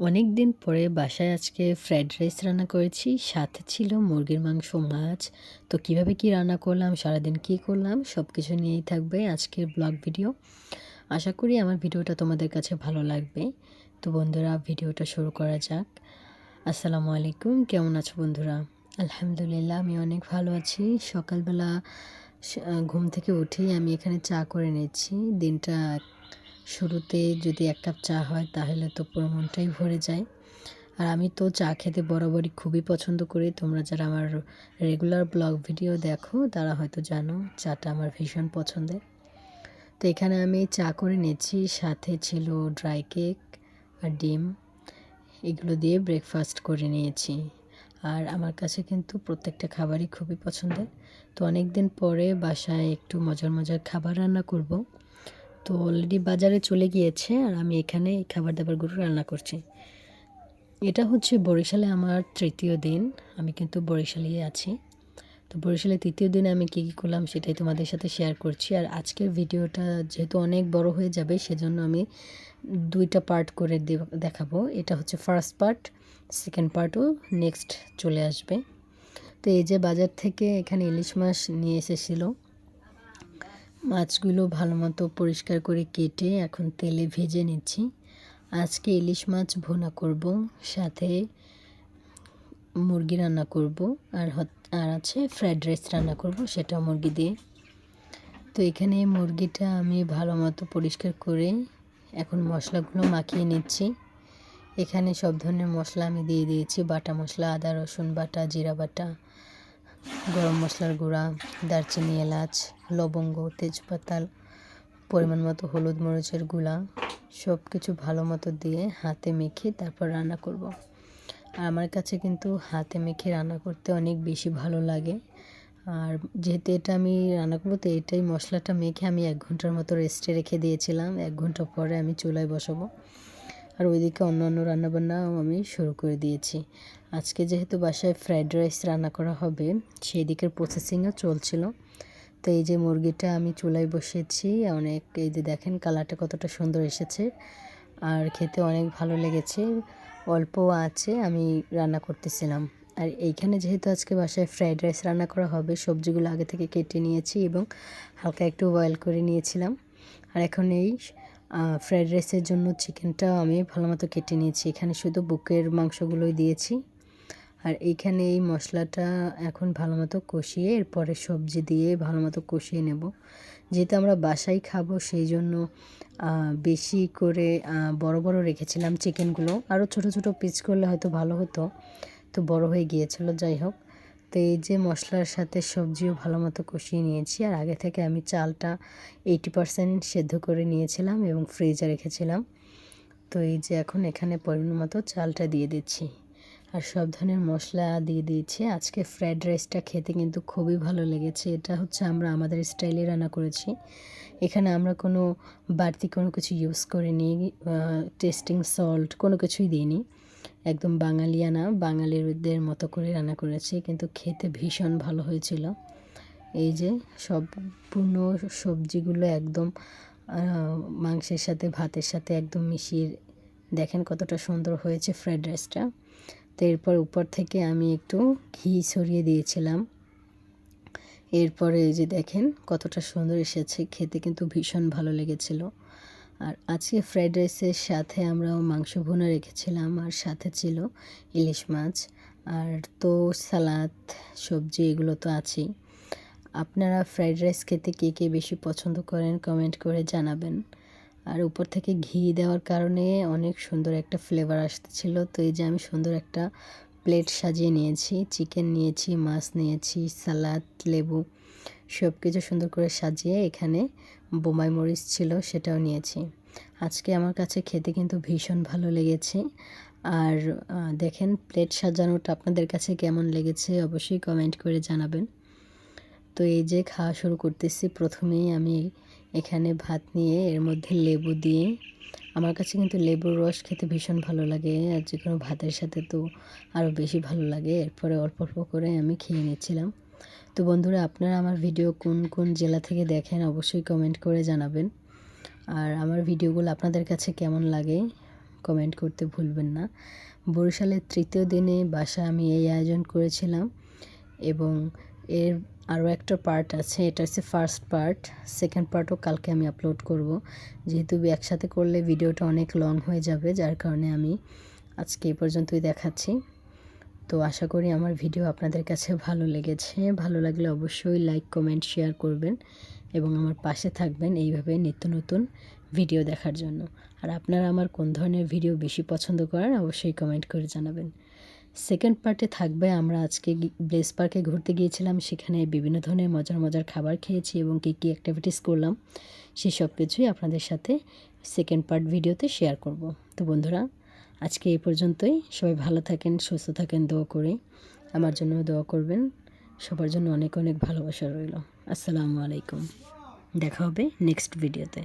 অনেক দিন পরে বাসায় আজকে ফ্রাইড রাইস রান্না করেছি, সাথে ছিল মুরগির মাংস, মাছ। তো কীভাবে কি রান্না করলাম, সারাদিন কি করলাম সব কিছু নিয়েই থাকবে আজকের ব্লগ ভিডিও আশা করি আমার ভিডিওটা তোমাদের কাছে ভালো লাগবে। তো বন্ধুরা, ভিডিওটা শুরু করা যাক। আসসালামু আলাইকুম, কেমন আছো বন্ধুরা? আলহামদুলিল্লাহ, আমি অনেক ভালো আছি। সকালবেলা ঘুম থেকে উঠেই আমি এখানে চা করে নিচ্ছি। দিনটা শুরুতে যদি এক কাপ চা হয়, তাহলে তো পুরো মনটাই ভরে যায়। আর আমি তো চা খেতে বরাবরই খুবই পছন্দ করি। তোমরা যারা আমার রেগুলার ব্লগ ভিডিও দেখো, তারা হয়তো জানো চাটা আমার ভীষণ পছন্দের। তো এখানে আমি চা করে নিয়েছি, সাথে ছিল ড্রাই কেক আর ডিম। এগুলো দিয়ে ব্রেকফাস্ট করে নিয়েছি। আর আমার কাছে কিন্তু প্রত্যেকটা খাবারই খুবই পছন্দের। তো অনেক দিন পরে বাসায় একটু মজার মজার খাবার রান্না করব। তো অলরেডি বাজারে চলে গিয়েছে আর আমি এখানে খাবার দাবারগুলো রান্না করছি। এটা হচ্ছে বরিশালে আমার তৃতীয় দিন। আমি কিন্তু বরিশালেই আছি। তো বরিশালে তৃতীয় দিনে আমি কী কী করলাম সেটাই তোমাদের সাথে শেয়ার করছি। আর আজকের ভিডিওটা যেহেতু অনেক বড় হয়ে যাবে, সেজন্য আমি দুইটা পার্ট করে দেখাবো। এটা হচ্ছে ফার্স্ট পার্ট সেকেন্ড পার্টও নেক্সট চলে আসবে। তো এই যে বাজার থেকে এখানে ইলিশ মাছ নিয়ে এসেছিল মাছগুলো ভালো মতো পরিষ্কার করে কেটে এখন তেলে ভেজে নিচ্ছি। আজকে ইলিশ মাছ ভুনা করব, সাথে মুরগি রান্না করব, আর আর আছে ফ্রায়েড রাইস রান্না করব সেটা মুরগি দিয়ে। তো এখানে মুরগিটা আমি ভালো মতো পরিষ্কার করে এখন মশলাগুলো মাখিয়ে নিচ্ছি। এখানে সব ধরনের মশলা আমি দিয়ে দিয়েছি, বাটা মশলা, আদা, রসুন বাটা, জিরা বাটা গরম মশলার গুঁড়া, দারচিনি, এলাচ, লবঙ্গ, তেজপাতা, পরিমাণ মতো হলুদ মরিচের গুঁড়া সব কিছু ভালো মতো দিয়ে হাতে মেখে তারপর রান্না করব। আর আমার কাছে কিন্তু হাতে মেখে রান্না করতে অনেক বেশি ভালো লাগে। আর যেহেতু এটা আমি রান্না করব, তো এটাই মশলাটা মেখে আমি এক ঘণ্টার মতো রেস্টে রেখে দিয়েছিলাম। এক ঘণ্টা পরে আমি চুলায় বসাবো। আর ওইদিকে অন্য অন্য রান্নাবান্নাও আমি শুরু করে দিয়েছি। আজকে যেহেতু বাসায় ফ্রায়েড রাইস রান্না করা হবে সেই দিকের প্রসেসিংও চলছিল। তো এই যে মুরগিটা আমি চুলায় বসিয়েছি, অনেক, এই যে দেখেন কালারটা কতটা সুন্দর এসেছে। আর খেতে অনেক ভালো লেগেছে অল্প আছে, আমি রান্না করতেছিলাম। আর এইখানে যেহেতু আজকে বাসায় ফ্রায়েড রাইস রান্না করা হবে, সবজিগুলো আগে থেকে কেটে নিয়েছি এবং হালকা একটু বয়েল করে নিয়েছিলাম। আর এখন এই ফ্রায়েড রাইসের জন্য চিকেনটা আমি ভালো মতো কেটে নিয়েছি। এখানে শুধু বুকের মাংসগুলোই দিয়েছি। আর এইখানে এই মশলাটা এখন ভালো মতো কষিয়ে, এরপরে সবজি দিয়ে ভালো মতো কষিয়ে নেব। যেহেতু আমরা বাসায় খাব, সেই জন্য বেশি করে বড় বড় রেখেছিলাম চিকেনগুলো আরও ছোট ছোট পিস করলে হয়তো ভালো হতো। তো বড় হয়ে গিয়েছিল, যাই হোক। তো এই যে মশলার সাথে সবজিও ভালো মতো কষিয়ে নিয়েছি। আর আগে থেকে আমি চালটা এইটি পারসেন্ট সেদ্ধ করে নিয়েছিলাম এবং ফ্রিজে রেখেছিলাম। তো এই যে এখন এখানে পরিমাণ মতো চালটা দিয়ে দিচ্ছি। আর সব ধরনের মশলা দিয়ে দিয়েছি। আজকে ফ্রায়েড রাইসটা খেতে কিন্তু খুবই ভালো লেগেছে। এটা হচ্ছে আমরা আমাদের স্টাইলে রান্না করেছি। এখানে আমরা কোনো বাড়তি কোনো কিছু ইউজ করিনি টেস্টিং সল্ট কোনো কিছুই দিইনি। একদম বাঙালিয়ানা বাঙালিদের মতো করে রান্না করেছি, কিন্তু খেতে ভীষণ ভালো হয়েছিল। এই যে সম্পূর্ণ সবজিগুলো একদম মাংসের সাথে, ভাতের সাথে একদম মিশিয়ে দেখেন কতটা সুন্দর হয়েছে ফ্রায়েড রাইসটা। তো এরপর উপর থেকে আমি একটু ঘি ছড়িয়ে দিয়েছিলাম। এরপরে এই যে দেখেন কতটা সুন্দর এসেছে, খেতে কিন্তু ভীষণ ভালো লেগেছিল। আর আজকে ফ্রাইড রাইসের সাথে আমরা মাংস ভুনা রেখেছিলাম আর সাথে ছিল ইলিশ মাছ আর তো সালাদ, সবজি এগুলো তো আছেই। আপনারা ফ্রাইড রাইস খেতে কে কে বেশি পছন্দ করেন কমেন্ট করে জানাবেন। আর উপর থেকে ঘি দেওয়ার কারণে অনেক সুন্দর একটা ফ্লেভার আসতেছিল। তো এই যে আমি সুন্দর একটা প্লেট সাজিয়ে নিয়েছি, চিকেন নিয়েছি, মাছ নিয়েছি, সালাদ, লেবু সব কিছু সুন্দর করে সাজিয়ে এখানে বোমাই মরিচ ছিল সেটাও নিয়েছি। আজকে আমার কাছে খেতে কিন্তু ভীষণ ভালো লেগেছে। আর দেখেন প্লেট সাজানোটা আপনাদের কাছে কেমন লেগেছে অবশ্যই কমেন্ট করে জানাবেন। তো এই যে খাওয়া শুরু করতেছি, প্রথমেই আমি এখানে ভাত নিয়ে এর মধ্যে লেবু দিয়ে, আমার কাছে কিন্তু লেবুর রস খেতে ভীষণ ভালো লাগে, আর যে কোনো ভাতের সাথে তো আরও বেশি ভালো লাগে, এরপরে অল্প অল্প করে আমি খেয়ে নিচ্ছিলাম। তো বন্ধুরা, আপনারা আমার ভিডিও কোন কোন জেলা থেকে দেখেন অবশ্যই কমেন্ট করে জানাবেন, আর আমার ভিডিওগুলো আপনাদের কাছে কেমন লাগে কমেন্ট করতে ভুলবেন না। বরিশালের তৃতীয় দিনে বাসা আমি এই আয়োজন করেছিলাম, এবং এর আরও একটা পার্ট আছে, এটা হচ্ছে ফার্স্ট পার্ট সেকেন্ড পার্টও কালকে আমি আপলোড করব। যেহেতু একসাথে করলে ভিডিওটা অনেক লং হয়ে যাবে, যার কারণে আমি আজকে এই পর্যন্তই দেখাচ্ছি। তো আশা করি আমার ভিডিও আপনাদের কাছে ভালো লেগেছে। ভালো লাগলে অবশ্যই লাইক কমেন্ট শেয়ার করবেন এবং আমার পাশে থাকবেন এইভাবে নিত্য নতুন ভিডিও দেখার জন্য। আর আপনারা আমার কোন ধরনের ভিডিও বেশি পছন্দ করেন, অবশ্যই কমেন্ট করে জানাবেন। সেকেন্ড পার্টে থাকবে, আমরা আজকে ব্লেস পার্কে ঘুরতে গিয়েছিলাম, সেখানে বিভিন্ন ধরনের মজার মজার খাবার খেয়েছি এবং কী কী অ্যাক্টিভিটিস করলাম সেই সব কিছুই আপনাদের সাথে সেকেন্ড পার্ট ভিডিওতে শেয়ার করব। তো বন্ধুরা, আজকে এই পর্যন্তই। সবাই ভালো থাকেন, সুস্থ থাকেন, দোয়া করে আমার জন্য দোয়া করবেন। সবার জন্য অনেক অনেক ভালোবাসা রইল। আসসালামু আলাইকুম। দেখা হবে নেক্সট ভিডিওতে